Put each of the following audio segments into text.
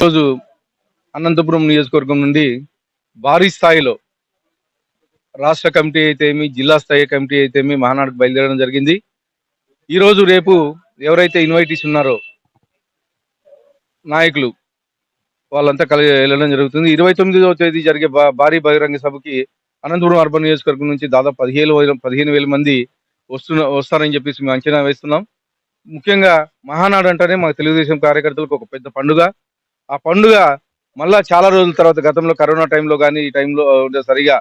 ఈరోజు అనంతపురం నియోజకవర్గం నుండి భారీ స్థాయిలో రాష్ట్ర కమిటీ అయితేమి జిల్లా స్థాయి కమిటీ అయితేమి మహానాడుకు బయలుదేరడం జరిగింది. ఈరోజు రేపు ఎవరైతే ఇన్వైటీస్ ఉన్నారో నాయకులు వాళ్ళంతా కలిగి వెళ్ళడం జరుగుతుంది. ఇరవై తొమ్మిదవ తేదీ జరిగే భారీ బహిరంగ సభకి అనంతపురం అర్బన్ నియోజకవర్గం నుంచి దాదాపు పదిహేను వేల పదిహేను వేల మంది వస్తున్న వస్తారని చెప్పేసి మేము అంచనా వేస్తున్నాం. ముఖ్యంగా మహానాడు అంటేనే మా తెలుగుదేశం కార్యకర్తలకు ఒక పెద్ద పండుగ. ఆ పండుగ మళ్ళా చాలా రోజుల తర్వాత గతంలో కరోనా టైంలో కానీ ఈ టైంలో ఆ, సరిగా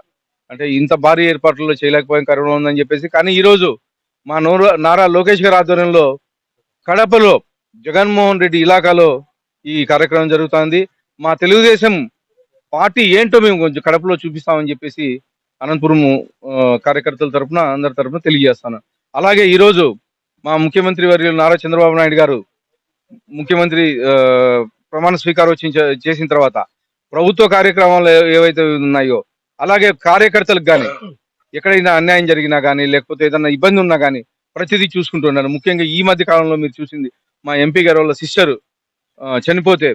అంటే ఇంత భారీ ఏర్పాట్లలో చేయలేకపోయాం కరోనా ఉందని చెప్పేసి కానీ ఈరోజు మా నోరు నారా లోకేష్ గారి ఆధ్వర్యంలో కడపలో జగన్మోహన్ రెడ్డి ఇలాకాలో ఈ కార్యక్రమం జరుగుతోంది. మా తెలుగుదేశం పార్టీ ఏంటో మేము కొంచెం కడపలో చూపిస్తామని చెప్పేసి అనంతపురం కార్యకర్తల తరపున అందరి తరపున తెలియజేస్తాను. అలాగే ఈరోజు మా ముఖ్యమంత్రి వర్యులు నారా చంద్రబాబు నాయుడు గారు ముఖ్యమంత్రి ప్రమాణ స్వీకారం చేసిన తర్వాత ప్రభుత్వ కార్యక్రమాలు ఏవైతే ఉన్నాయో అలాగే కార్యకర్తలకు కానీ ఎక్కడైనా అన్యాయం జరిగినా కానీ లేకపోతే ఏదైనా ఇబ్బంది ఉన్నా కానీ ప్రతిదీ చూసుకుంటున్నారు ముఖ్యంగా ఈ మధ్య కాలంలో మీరు చూసింది మా ఎంపీ గారు వాళ్ళ సిస్టర్ చనిపోతే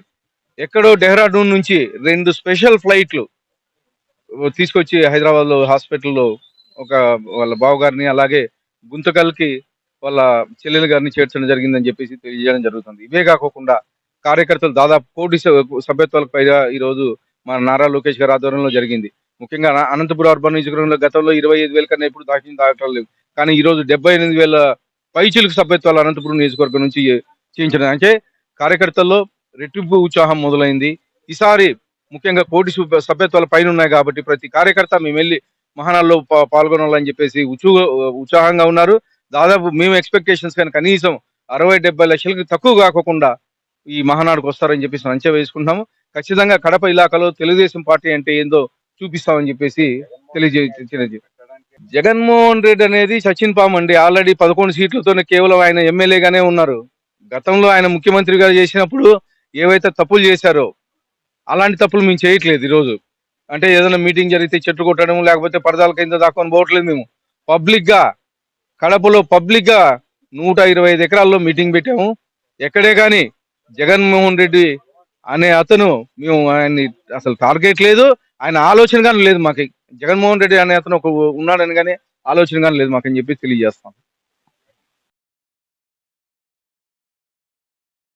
ఎక్కడో డెహ్రాడూన్ నుంచి రెండు స్పెషల్ ఫ్లైట్లు తీసుకొచ్చి హైదరాబాద్లో హాస్పిటల్లో ఒక వాళ్ళ బావగారిని అలాగే గుంతకల్కి వాళ్ళ చెల్లెలు గారిని చేర్చడం జరిగిందని చెప్పేసి తెలియజేయడం జరుగుతుంది. ఇవే కాకుండా కార్యకర్తలు దాదాపు కోటి సభ్యత్వాలకు పైగా ఈ రోజు మన నారా లోకేష్ గారి ఆధ్వర్యంలో జరిగింది. ముఖ్యంగా అనంతపురం అర్బన్ నియోజకవర్గంలో గతంలో ఇరవై ఐదు వేల కన్నా ఎప్పుడు దాఖలు దాఖలు లేవు. కానీ ఈరోజు డెబ్బై ఎనిమిది వేల పైచిలకు సభ్యత్వాలు అనంతపురం నియోజకవర్గం నుంచి చేయించడం. అంటే కార్యకర్తల్లో రెట్టింపు ఉత్సాహం మొదలైంది. ఈసారి ముఖ్యంగా కోటి సభ్యత్వాలు సభ్యత్వాల పైన ఉన్నాయి కాబట్టి ప్రతి కార్యకర్త మేము వెళ్ళి మహానాల్లో పాల్గొనాలని చెప్పేసి ఉచు ఉత్సాహంగా ఉన్నారు. దాదాపు మేము ఎక్స్పెక్టేషన్స్ కానీ కనీసం అరవై డెబ్బై లక్షలకి తక్కువ కాకుండా ఈ మహానాడుకు వస్తారని చెప్పేసి అంచనా వేసుకుంటున్నాము. ఖచ్చితంగా కడప ఇలాకాలో తెలుగుదేశం పార్టీ అంటే ఏందో చూపిస్తామని చెప్పేసి తెలియజే జగన్మోహన్ రెడ్డి అనేది సచిన్ పామ్ అండి. ఆల్రెడీ పదకొండు సీట్లతోనే కేవలం ఆయన ఎమ్మెల్యేగానే ఉన్నారు. గతంలో ఆయన ముఖ్యమంత్రిగా చేసినప్పుడు ఏవైతే తప్పులు చేశారో అలాంటి తప్పులు మేము చేయట్లేదు ఈరోజు. అంటే ఏదైనా మీటింగ్ జరిగితే చెట్టు కొట్టడం లేకపోతే పరదాల కింద దాక్కొని పోవట్లేదు మేము. పబ్లిక్గా కడపలో పబ్లిక్గా నూట ఇరవై ఐదు ఎకరాల్లో మీటింగ్ పెట్టాము. ఎక్కడే కానీ జగన్మోహన్ రెడ్డి అనే అతను మేము ఆయన్ని అసలు టార్గెట్ లేదు. ఆయన ఆలోచన కానీ లేదు మాకు. జగన్మోహన్ రెడ్డి అనే అతను ఒక ఉన్నాడని కానీ ఆలోచన కానీ లేదు మాకు అని చెప్పి తెలియజేస్తాం.